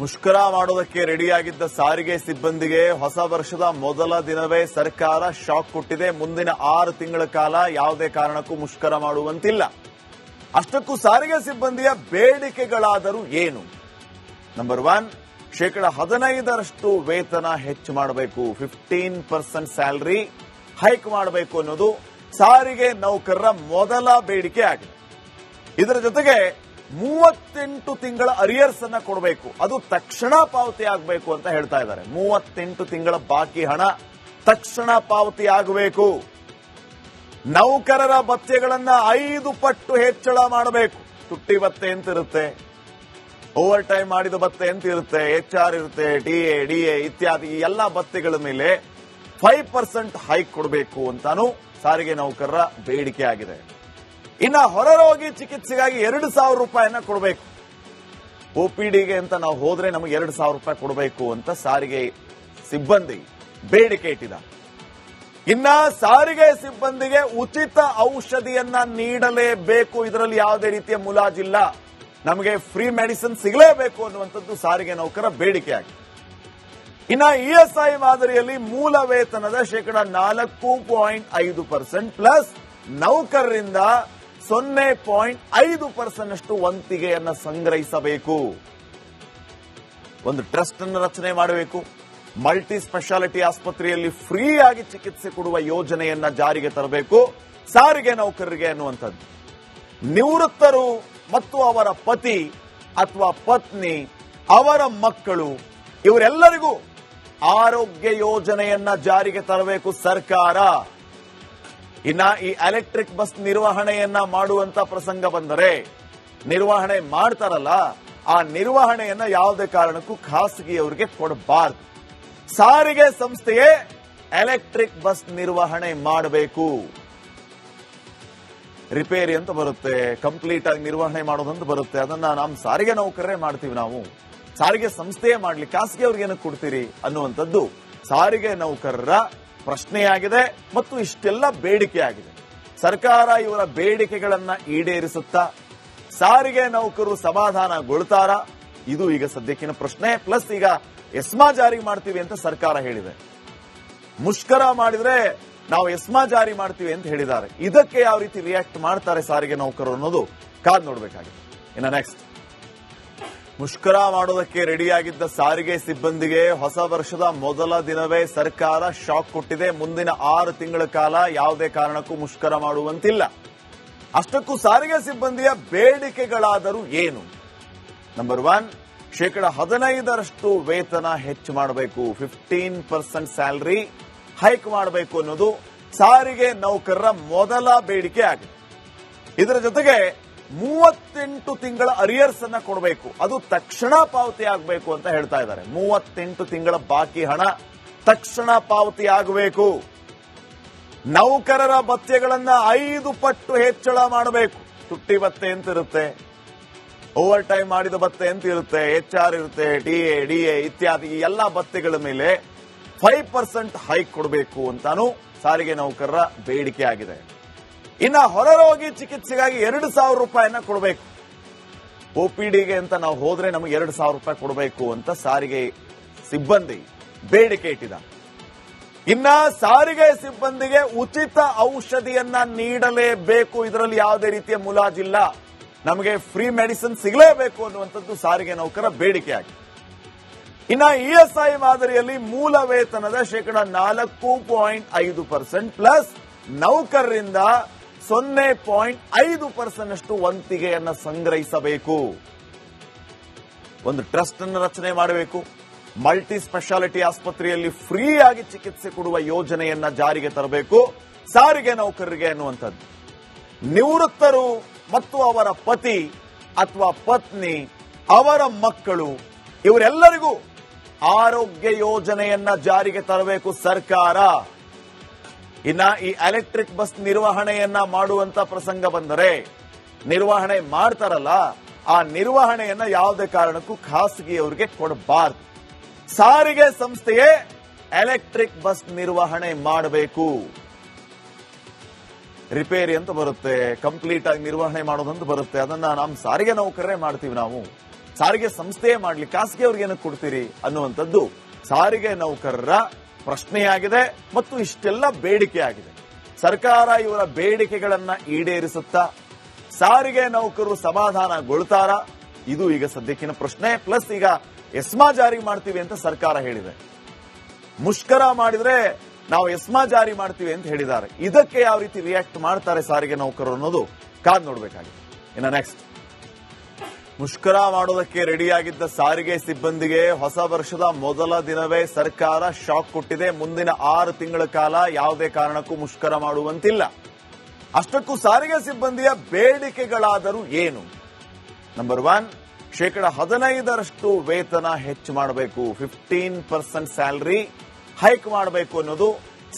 ಮುಷ್ಕರ ಮಾಡೋದಕ್ಕೆ ರೆಡಿಯಾಗಿದ್ದ ಸಾರಿಗೆ ಸಿಬ್ಬಂದಿಗೆ ಹೊಸ ವರ್ಷದ ಮೊದಲ ದಿನವೇ ಸರ್ಕಾರ ಶಾಕ್ ಕೊಟ್ಟಿದೆ. ಮುಂದಿನ ಆರು ತಿಂಗಳ ಕಾಲ ಯಾವುದೇ ಕಾರಣಕ್ಕೂ ಮುಷ್ಕರ ಮಾಡುವಂತಿಲ್ಲ. ಅಷ್ಟಕ್ಕೂ ಸಾರಿಗೆ ಸಿಬ್ಬಂದಿಯ ಬೇಡಿಕೆಗಳಾದರೂ ಏನು? ನಂಬರ್ ಒನ್ ಶೇಕಡ ಹದಿನೈದರಷ್ಟು ವೇತನ ಹೆಚ್ಚು ಮಾಡಬೇಕು. ಫಿಫ್ಟೀನ್ ಪರ್ಸೆಂಟ್ ಸ್ಯಾಲರಿ ಹೈಕ್ ಮಾಡಬೇಕು ಅನ್ನೋದು ಸಾರಿಗೆ ನೌಕರರ ಮೊದಲ ಬೇಡಿಕೆ ಆಗಿದೆ. ಇದರ ಜೊತೆಗೆ ಮೂವತ್ತೆಂಟು ತಿಂಗಳ ಅರಿಯರ್ಸ್ ಅನ್ನ ಕೊಡಬೇಕು. ಅದು ತಕ್ಷಣ ಪಾವತಿ ಆಗಬೇಕು ಅಂತ ಹೇಳ್ತಾ ಇದ್ದಾರೆ. ಮೂವತ್ತೆಂಟು ತಿಂಗಳ ಬಾಕಿ ಹಣ ತಕ್ಷಣ ಪಾವತಿ ಆಗಬೇಕು. ನೌಕರರ ಭತ್ಯೆಗಳನ್ನ ಐದು ಪಟ್ಟು ಹೆಚ್ಚಳ ಮಾಡಬೇಕು. ತುಟ್ಟಿ ಭತ್ತೆ ಅಂತ ಇರುತ್ತೆ ಓವರ್ ಟೈಮ್ ಮಾಡಿದ ಭತ್ತೆ ಅಂತ ಇರುತ್ತೆ ಎಚ್ ಆರ್ ಇರುತ್ತೆ ಡಿ ಎ ಡಿ ಎ ಇತ್ಯಾದಿ ಈ ಎಲ್ಲಾ ಭತ್ಯೆಗಳ ಮೇಲೆ ಫೈವ್ ಪರ್ಸೆಂಟ್ ಹೈಕ್ ಕೊಡಬೇಕು ಅಂತಾನು ಸಾರಿಗೆ ನೌಕರರ ಬೇಡಿಕೆ ಆಗಿದೆ. ಇನ್ನ ಹೊರರೋಗಿ ಚಿಕಿತ್ಸೆಗಾಗಿ ಎರಡು ಸಾವಿರ ರೂಪಾಯಿನ ಕೊಡಬೇಕು. ಒಪಿಡಿಗೆ ಅಂತ ನಾವು ಹೋದ್ರೆ ನಮಗೆ ಎರಡು ಸಾವಿರ ರೂಪಾಯಿ ಕೊಡಬೇಕು ಅಂತ ಸಾರಿಗೆ ಸಿಬ್ಬಂದಿ ಬೇಡಿಕೆ ಇಟ್ಟಿದ. ಇನ್ನ ಸಾರಿಗೆ ಸಿಬ್ಬಂದಿಗೆ ಉಚಿತ ಔಷಧಿಯನ್ನ ನೀಡಲೇಬೇಕು. ಇದರಲ್ಲಿ ಯಾವುದೇ ರೀತಿಯ ಮುಲಾಜಿಲ್ಲ. ನಮಗೆ ಫ್ರೀ ಮೆಡಿಸಿನ್ ಸಿಗಲೇಬೇಕು ಅನ್ನುವಂಥದ್ದು ಸಾರಿಗೆ ನೌಕರ ಬೇಡಿಕೆ ಆಗಿದೆ ಇನ್ನ ಇಎಸ್ಐ ಮಾದರಿಯಲ್ಲಿ ಮೂಲ ವೇತನದ ಶೇಕಡ ನಾಲ್ಕು ಪಾಯಿಂಟ್ ಐದು ಪರ್ಸೆಂಟ್ ಪ್ಲಸ್ ನೌಕರರಿಂದ ಸೊನ್ನೆ ಪಾಯಿಂಟ್ ಐದು ಪರ್ಸೆಂಟ್ ಅಷ್ಟು ವಂತಿಗೆಯನ್ನ ಸಂಗ್ರಹಿಸಬೇಕು. ಒಂದು ಟ್ರಸ್ಟ್ ಅನ್ನು ರಚನೆ ಮಾಡಬೇಕು. ಮಲ್ಟಿ ಸ್ಪೆಷಾಲಿಟಿ ಆಸ್ಪತ್ರೆಯಲ್ಲಿ ಫ್ರೀ ಆಗಿ ಚಿಕಿತ್ಸೆ ಕೊಡುವ ಯೋಜನೆಯನ್ನ ಜಾರಿಗೆ ತರಬೇಕು. ಸಾರಿಗೆ ನೌಕರರಿಗೆ ಅನ್ನುವಂಥದ್ದು. ನಿವೃತ್ತರು ಮತ್ತು ಅವರ ಪತಿ ಅಥವಾ ಪತ್ನಿ, ಅವರ ಮಕ್ಕಳು, ಇವರೆಲ್ಲರಿಗೂ ಆರೋಗ್ಯ ಯೋಜನೆಯನ್ನ ಜಾರಿಗೆ ತರಬೇಕು ಸರ್ಕಾರ. ಇನ್ನ ಈ ಎಲೆಕ್ಟ್ರಿಕ್ ಬಸ್ ನಿರ್ವಹಣೆಯನ್ನ ಮಾಡುವಂತ ಪ್ರಸಂಗ ಬಂದರೆ ನಿರ್ವಹಣೆ ಮಾಡ್ತಾರಲ್ಲ, ಆ ನಿರ್ವಹಣೆಯನ್ನ ಯಾವುದೇ ಕಾರಣಕ್ಕೂ ಖಾಸಗಿಯವರಿಗೆ ಕೊಡಬಾರ್ದು. ಸಾರಿಗೆ ಸಂಸ್ಥೆಯೇ ಎಲೆಕ್ಟ್ರಿಕ್ ಬಸ್ ನಿರ್ವಹಣೆ ಮಾಡಬೇಕು. ರಿಪೇರಿ ಅಂತ ಬರುತ್ತೆ ಕಂಪ್ಲೀಟ್ ಆಗಿ ನಿರ್ವಹಣೆ ಮಾಡೋದಂತ ಬರುತ್ತೆ. ಅದನ್ನ ನಾವು ಸಾರಿಗೆ ನೌಕರರೇ ಮಾಡ್ತೀವಿ ನಾವು. ಸಾರಿಗೆ ಸಂಸ್ಥೆಯೇ ಮಾಡ್ಲಿ ಖಾಸಗಿ ಅವ್ರಿಗೆ ಏನಕ್ಕೆ ಕೊಡ್ತೀರಿ ಅನ್ನುವಂಥದ್ದು ಸಾರಿಗೆ ನೌಕರರ ಪ್ರಶ್ನೆಯಾಗಿದೆ ಮತ್ತು ಇಷ್ಟೆಲ್ಲ ಬೇಡಿಕೆ ಆಗಿದೆ ಸರ್ಕಾರ ಇವರ ಬೇಡಿಕೆಗಳನ್ನ ಈಡೇರಿಸುತ್ತಾ ಸಾರಿಗೆ ನೌಕರರು ಸಮಾಧಾನಗೊಳ್ತಾರ? ಇದು ಈಗ ಸದ್ಯಕ್ಕಿನ ಪ್ರಶ್ನೆ. ಪ್ಲಸ್ ಈಗ ಎಸ್ಮಾ ಜಾರಿ ಮಾಡ್ತೀವಿ ಅಂತ ಸರ್ಕಾರ ಹೇಳಿದೆ. ಮುಷ್ಕರ ಮಾಡಿದ್ರೆ ನಾವು ಎಸ್ಮಾ ಜಾರಿ ಮಾಡ್ತೀವಿ ಅಂತ ಹೇಳಿದ್ದಾರೆ. ಇದಕ್ಕೆ ಯಾವ ರೀತಿ ರಿಯಾಕ್ಟ್ ಮಾಡ್ತಾರೆ ಸಾರಿಗೆ ನೌಕರರು ಅನ್ನೋದು ಕಾದ್ ನೋಡ್ಬೇಕಾಗಿದೆ. ಇನ್ನ ನೆಕ್ಸ್ಟ್ ಮುಷ್ಕರ ಮಾಡೋದಕ್ಕೆ ರೆಡಿಯಾಗಿದ್ದ ಸಾರಿಗೆ ಸಿಬ್ಬಂದಿಗೆ ಹೊಸ ವರ್ಷದ ಮೊದಲ ದಿನವೇ ಸರ್ಕಾರ ಶಾಕ್ ಕೊಟ್ಟಿದೆ. ಮುಂದಿನ ಆರು ತಿಂಗಳ ಕಾಲ ಯಾವುದೇ ಕಾರಣಕ್ಕೂ ಮುಷ್ಕರ ಮಾಡುವಂತಿಲ್ಲ. ಅಷ್ಟಕ್ಕೂ ಸಾರಿಗೆ ಸಿಬ್ಬಂದಿಯ ಬೇಡಿಕೆಗಳಾದರೂ ಏನು? ನಂಬರ್ ಒನ್ ಶೇಕಡ ಹದಿನೈದರಷ್ಟು ವೇತನ ಹೆಚ್ಚು ಮಾಡಬೇಕು. ಫಿಫ್ಟೀನ್ ಪರ್ಸೆಂಟ್ ಸ್ಯಾಲರಿ ಹೈಕ್ ಮಾಡಬೇಕು ಅನ್ನೋದು ಸಾರಿಗೆ ನೌಕರರ ಮೊದಲ ಬೇಡಿಕೆ ಆಗಿದೆ. ಇದರ ಜೊತೆಗೆ ಮೂವತ್ತೆಂಟು ತಿಂಗಳ ಅರಿಯರ್ಸ್ ಅನ್ನ ಕೊಡಬೇಕು. ಅದು ತಕ್ಷಣ ಪಾವತಿ ಆಗಬೇಕು ಅಂತ ಹೇಳ್ತಾ ಇದ್ದಾರೆ. ಮೂವತ್ತೆಂಟು ತಿಂಗಳ ಬಾಕಿ ಹಣ ತಕ್ಷಣ ಪಾವತಿ ಆಗಬೇಕು. ನೌಕರರ ಭತ್ಯೆಗಳನ್ನ ಐದು ಪಟ್ಟು ಹೆಚ್ಚಳ ಮಾಡಬೇಕು. ತುಟ್ಟಿ ಭತ್ತೆ ಅಂತ ಇರುತ್ತೆ ಓವರ್ ಟೈಮ್ ಮಾಡಿದ ಭತ್ತೆ ಅಂತ ಇರುತ್ತೆ ಎಚ್ ಆರ್ ಇರುತ್ತೆ ಡಿ ಎ ಡಿ ಎ ಇತ್ಯಾದಿ ಈ ಎಲ್ಲಾ ಭತ್ಯೆಗಳ ಮೇಲೆ ಫೈವ್ ಪರ್ಸೆಂಟ್ ಹೈಕ್ ಕೊಡಬೇಕು ಅಂತಾನು ಸಾರಿಗೆ ನೌಕರರ ಬೇಡಿಕೆ ಆಗಿದೆ. ಇನ್ನ ಹೊರರೋಗಿ ಚಿಕಿತ್ಸೆಗಾಗಿ ಎರಡು ಸಾವಿರ ರೂಪಾಯಿನ ಕೊಡಬೇಕು. ಒಪಿಡಿಗೆ ಅಂತ ನಾವು ಹೋದ್ರೆ ನಮಗೆ ಎರಡು ಸಾವಿರ ರೂಪಾಯಿ ಕೊಡಬೇಕು ಅಂತ ಸಾರಿಗೆ ಸಿಬ್ಬಂದಿ ಬೇಡಿಕೆ ಇಟ್ಟಿದ. ಇನ್ನ ಸಾರಿಗೆ ಸಿಬ್ಬಂದಿಗೆ ಉಚಿತ ಔಷಧಿಯನ್ನ ನೀಡಲೇಬೇಕು. ಇದರಲ್ಲಿ ಯಾವುದೇ ರೀತಿಯ ಮುಲಾಜಿಲ್ಲ. ನಮಗೆ ಫ್ರೀ ಮೆಡಿಸಿನ್ ಸಿಗಲೇಬೇಕು ಅನ್ನುವಂಥದ್ದು ಸಾರಿಗೆ ನೌಕರ ಬೇಡಿಕೆ ಆಗಿದೆ. ಇನ್ನ ಇಎಸ್ಐ ಮಾದರಿಯಲ್ಲಿ ಮೂಲ ವೇತನದ ಶೇಕಡ ನಾಲ್ಕು ಪಾಯಿಂಟ್ ಐದು ಪರ್ಸೆಂಟ್ ಪ್ಲಸ್ ನೌಕರರಿಂದ ಸೊನ್ನೆ ಪಾಯಿಂಟ್ ಐದು ಪರ್ಸೆಂಟ್ ಅಷ್ಟು ವಂತಿಗೆಯನ್ನ ಸಂಗ್ರಹಿಸಬೇಕು. ಒಂದು ಟ್ರಸ್ಟ್ ಅನ್ನು ರಚನೆ ಮಾಡಬೇಕು. ಮಲ್ಟಿ ಸ್ಪೆಷಾಲಿಟಿ ಆಸ್ಪತ್ರೆಯಲ್ಲಿ ಫ್ರೀ ಆಗಿ ಚಿಕಿತ್ಸೆ ಕೊಡುವ ಯೋಜನೆಯನ್ನ ಜಾರಿಗೆ ತರಬೇಕು. ಸಾರಿಗೆ ನೌಕರರಿಗೆ ಅನ್ನುವಂಥದ್ದು. ನಿವೃತ್ತರು ಮತ್ತು ಅವರ ಪತಿ ಅಥವಾ ಪತ್ನಿ, ಅವರ ಮಕ್ಕಳು, ಇವರೆಲ್ಲರಿಗೂ ಆರೋಗ್ಯ ಯೋಜನೆಯನ್ನ ಜಾರಿಗೆ ತರಬೇಕು ಸರ್ಕಾರ. ಇನ್ನ ಈ ಎಲೆಕ್ಟ್ರಿಕ್ ಬಸ್ ನಿರ್ವಹಣೆಯನ್ನ ಮಾಡುವಂತ ಪ್ರಸಂಗ ಬಂದರೆ ನಿರ್ವಹಣೆ ಮಾಡ್ತಾರಲ್ಲ, ಆ ನಿರ್ವಹಣೆಯನ್ನ ಯಾವುದೇ ಕಾರಣಕ್ಕೂ ಖಾಸಗಿಯವರಿಗೆ ಕೊಡಬಾರ್ದು. ಸಾರಿಗೆ ಸಂಸ್ಥೆಯೇ ಎಲೆಕ್ಟ್ರಿಕ್ ಬಸ್ ನಿರ್ವಹಣೆ ಮಾಡಬೇಕು. ರಿಪೇರಿ ಅಂತ ಬರುತ್ತೆ ಕಂಪ್ಲೀಟ್ ಆಗಿ ನಿರ್ವಹಣೆ ಮಾಡೋದಂತ ಬರುತ್ತೆ. ಅದನ್ನ ನಮ್ಮ ಸಾರಿಗೆ ನೌಕರರೇ ಮಾಡ್ತೀವಿ ನಾವು. ಸಾರಿಗೆ ಸಂಸ್ಥೆಯೇ ಮಾಡ್ಲಿ ಖಾಸಗಿ ಅವ್ರಿಗೆ ಏನಕ್ಕೆ ಕೊಡ್ತೀರಿ ಅನ್ನುವಂಥದ್ದು ಸಾರಿಗೆ ನೌಕರರ ಪ್ರಶ್ನೆಯಾಗಿದೆ ಮತ್ತು ಇಷ್ಟೆಲ್ಲ ಬೇಡಿಕೆ ಆಗಿದೆ ಸರ್ಕಾರ ಇವರ ಬೇಡಿಕೆಗಳನ್ನ ಈಡೇರಿಸುತ್ತಾ ಸಾರಿಗೆ ನೌಕರರು ಸಮಾಧಾನಗೊಳ್ತಾರ? ಇದು ಈಗ ಸದ್ಯಕ್ಕಿನ ಪ್ರಶ್ನೆ. ಪ್ಲಸ್ ಈಗ ಎಸ್ಮಾ ಜಾರಿ ಮಾಡ್ತೀವಿ ಅಂತ ಸರ್ಕಾರ ಹೇಳಿದೆ. ಮುಷ್ಕರ ಮಾಡಿದ್ರೆ ನಾವು ಎಸ್ಮಾ ಜಾರಿ ಮಾಡ್ತೀವಿ ಅಂತ ಹೇಳಿದ್ದಾರೆ. ಇದಕ್ಕೆ ಯಾವ ರೀತಿ ರಿಯಾಕ್ಟ್ ಮಾಡ್ತಾರೆ ಸಾರಿಗೆ ನೌಕರರು ಅನ್ನೋದು ಕಾದ್ ನೋಡ್ಬೇಕಾಗಿದೆ. ಇನ್ನ ನೆಕ್ಸ್ಟ್ ಮುಷ್ಕರ ಮಾಡೋದಕ್ಕೆ ರೆಡಿಯಾಗಿದ್ದ ಸಾರಿಗೆ ಸಿಬ್ಬಂದಿಗೆ ಹೊಸ ವರ್ಷದ ಮೊದಲ ದಿನವೇ ಸರ್ಕಾರ ಶಾಕ್ ಕೊಟ್ಟಿದೆ. ಮುಂದಿನ ಆರು ತಿಂಗಳ ಕಾಲ ಯಾವುದೇ ಕಾರಣಕ್ಕೂ ಮುಷ್ಕರ ಮಾಡುವಂತಿಲ್ಲ. ಅಷ್ಟಕ್ಕೂ ಸಾರಿಗೆ ಸಿಬ್ಬಂದಿಯ ಬೇಡಿಕೆಗಳಾದರೂ ಏನು? ನಂಬರ್ ಒನ್ ಶೇಕಡ ಹದಿನೈದರಷ್ಟು ವೇತನ ಹೆಚ್ಚು ಮಾಡಬೇಕು. ಫಿಫ್ಟೀನ್ ಪರ್ಸೆಂಟ್ ಸ್ಯಾಲರಿ ಹೈಕ್ ಮಾಡಬೇಕು ಅನ್ನೋದು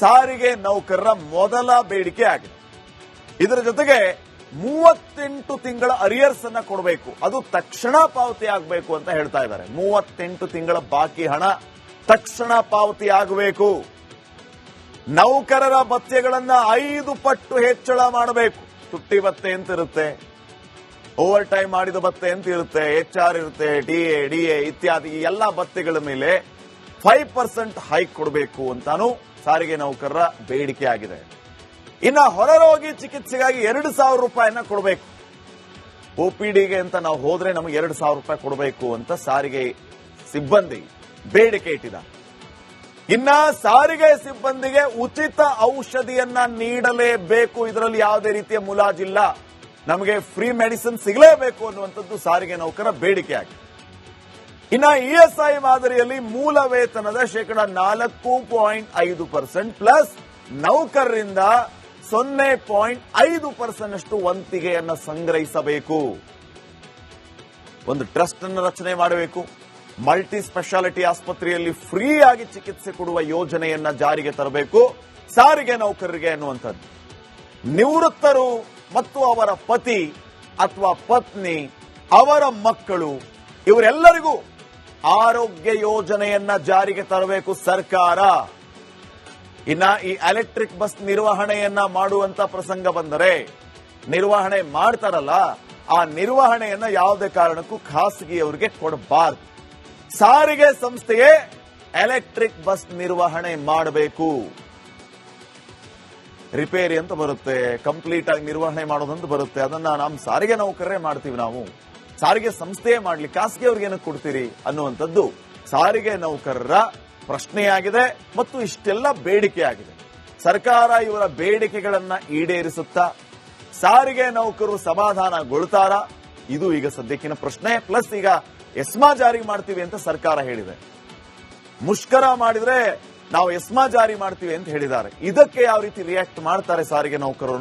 ಸಾರಿಗೆ ನೌಕರರ ಮೊದಲ ಬೇಡಿಕೆ ಆಗಿದೆ. ಇದರ ಜೊತೆಗೆ ಮೂವತ್ತೆಂಟು ತಿಂಗಳ ಅರಿಯರ್ಸ್ ಅನ್ನ ಕೊಡಬೇಕು. ಅದು ತಕ್ಷಣ ಪಾವತಿ ಆಗಬೇಕು ಅಂತ ಹೇಳ್ತಾ ಇದ್ದಾರೆ. ಮೂವತ್ತೆಂಟು ತಿಂಗಳ ಬಾಕಿ ಹಣ ತಕ್ಷಣ ಪಾವತಿ ಆಗಬೇಕು. ನೌಕರರ ಭತ್ಯೆಗಳನ್ನ ಐದು ಪಟ್ಟು ಹೆಚ್ಚಳ ಮಾಡಬೇಕು. ತುಟ್ಟಿ ಭತ್ತೆ ಅಂತ ಇರುತ್ತೆ ಓವರ್ ಟೈಮ್ ಮಾಡಿದ ಭತ್ತೆ ಅಂತ ಇರುತ್ತೆ ಎಚ್ ಆರ್ ಇರುತ್ತೆ ಡಿಎ ಡಿಎ ಇತ್ಯಾದಿ ಈ ಎಲ್ಲಾ ಭತ್ಯೆಗಳ ಮೇಲೆ ಫೈವ್ ಪರ್ಸೆಂಟ್ ಹೈಕ್ ಕೊಡಬೇಕು ಅಂತಾನು ಸಾರಿಗೆ ನೌಕರರ ಬೇಡಿಕೆ ಆಗಿದೆ. ಇನ್ನ ಹೊರರೋಗಿ ಚಿಕಿತ್ಸೆಗಾಗಿ ಎರಡು ಸಾವಿರ ರೂಪಾಯಿನ ಕೊಡಬೇಕು. ಒಪಿಡಿಗೆ ಅಂತ ನಾವು ಹೋದ್ರೆ ನಮಗೆ ಎರಡು ಸಾವಿರ ರೂಪಾಯಿ ಕೊಡಬೇಕು ಅಂತ ಸಾರಿಗೆ ಸಿಬ್ಬಂದಿ ಬೇಡಿಕೆ ಇಟ್ಟಿದ. ಇನ್ನ ಸಾರಿಗೆ ಸಿಬ್ಬಂದಿಗೆ ಉಚಿತ ಔಷಧಿಯನ್ನ ನೀಡಲೇಬೇಕು. ಇದರಲ್ಲಿ ಯಾವುದೇ ರೀತಿಯ ಮುಲಾಜಿಲ್ಲ. ನಮಗೆ ಫ್ರೀ ಮೆಡಿಸಿನ್ ಸಿಗಲೇಬೇಕು ಅನ್ನುವಂಥದ್ದು ಸಾರಿಗೆ ನೌಕರ ಬೇಡಿಕೆ ಆಗಿದೆ. ಇನ್ನ ಇಎಸ್ಐ ಮಾದರಿಯಲ್ಲಿ ಮೂಲ ವೇತನದ ಶೇಕಡ ನಾಲ್ಕು ಪಾಯಿಂಟ್ ಐದು ಪರ್ಸೆಂಟ್ ಪ್ಲಸ್ ನೌಕರರಿಂದ ಸೊನ್ನೆ ಪಾಯಿಂಟ್ ಐದು ಪರ್ಸೆಂಟ್ ಅಷ್ಟು ವಂತಿಗೆಯನ್ನ ಸಂಗ್ರಹಿಸಬೇಕು. ಒಂದು ಟ್ರಸ್ಟ್ ಅನ್ನು ರಚನೆ ಮಾಡಬೇಕು. ಮಲ್ಟಿ ಸ್ಪೆಷಾಲಿಟಿ ಆಸ್ಪತ್ರೆಯಲ್ಲಿ ಫ್ರೀ ಆಗಿ ಚಿಕಿತ್ಸೆ ಕೊಡುವ ಯೋಜನೆಯನ್ನ ಜಾರಿಗೆ ತರಬೇಕು. ಸಾರಿಗೆ ನೌಕರರಿಗೆ ಅನ್ನುವಂಥದ್ದು. ನಿವೃತ್ತರು ಮತ್ತು ಅವರ ಪತಿ ಅಥವಾ ಪತ್ನಿ, ಅವರ ಮಕ್ಕಳು, ಇವರೆಲ್ಲರಿಗೂ ಆರೋಗ್ಯ ಯೋಜನೆಯನ್ನ ಜಾರಿಗೆ ತರಬೇಕು ಸರ್ಕಾರ. ಇನ್ನ ಈ ಎಲೆಕ್ಟ್ರಿಕ್ ಬಸ್ ನಿರ್ವಹಣೆಯನ್ನ ಮಾಡುವಂತ ಪ್ರಸಂಗ ಬಂದರೆ ನಿರ್ವಹಣೆ ಮಾಡ್ತಾರಲ್ಲ, ಆ ನಿರ್ವಹಣೆಯನ್ನ ಯಾವುದೇ ಕಾರಣಕ್ಕೂ ಖಾಸಗಿಯವರಿಗೆ ಕೊಡಬಾರ್ದು. ಸಾರಿಗೆ ಸಂಸ್ಥೆಯೇ ಎಲೆಕ್ಟ್ರಿಕ್ ಬಸ್ ನಿರ್ವಹಣೆ ಮಾಡಬೇಕು. ರಿಪೇರಿ ಅಂತ ಬರುತ್ತೆ ಕಂಪ್ಲೀಟ್ ಆಗಿ ನಿರ್ವಹಣೆ ಮಾಡೋದಂತ ಬರುತ್ತೆ. ಅದನ್ನ ನಮ್ಮ ಸಾರಿಗೆ ನೌಕರರೇ ಮಾಡ್ತೀವಿ ನಾವು. ಸಾರಿಗೆ ಸಂಸ್ಥೆಯೇ ಮಾಡ್ಲಿ ಖಾಸಗಿ ಅವ್ರಿಗೆ ಏನಕ್ಕೆ ಕೊಡ್ತೀರಿ ಅನ್ನುವಂಥದ್ದು ಸಾರಿಗೆ ನೌಕರರ ಪ್ರಶ್ನೆಯಾಗಿದೆ ಮತ್ತು ಇಷ್ಟೆಲ್ಲ ಬೇಡಿಕೆ ಆಗಿದೆ ಸರ್ಕಾರ ಇವರ ಬೇಡಿಕೆಗಳನ್ನ ಈಡೇರಿಸುತ್ತಾ ಸಾರಿಗೆ ನೌಕರರು ಸಮಾಧಾನಗೊಳ್ತಾರ ಇದು ಈಗ ಸದ್ಯಕ್ಕಿನ ಪ್ರಶ್ನೆ. ಪ್ಲಸ್ ಈಗ ಎಸ್ಮಾ ಜಾರಿ ಮಾಡ್ತೀವಿ ಅಂತ ಸರ್ಕಾರ ಹೇಳಿದೆ. ಮುಷ್ಕರ ಮಾಡಿದ್ರೆ ನಾವು ಎಸ್ಮಾ ಜಾರಿ ಮಾಡ್ತೀವಿ ಅಂತ ಹೇಳಿದ್ದಾರೆ. ಇದಕ್ಕೆ ಯಾವ ರೀತಿ ರಿಯಾಕ್ಟ್ ಮಾಡ್ತಾರೆ ಸಾರಿಗೆ ನೌಕರರು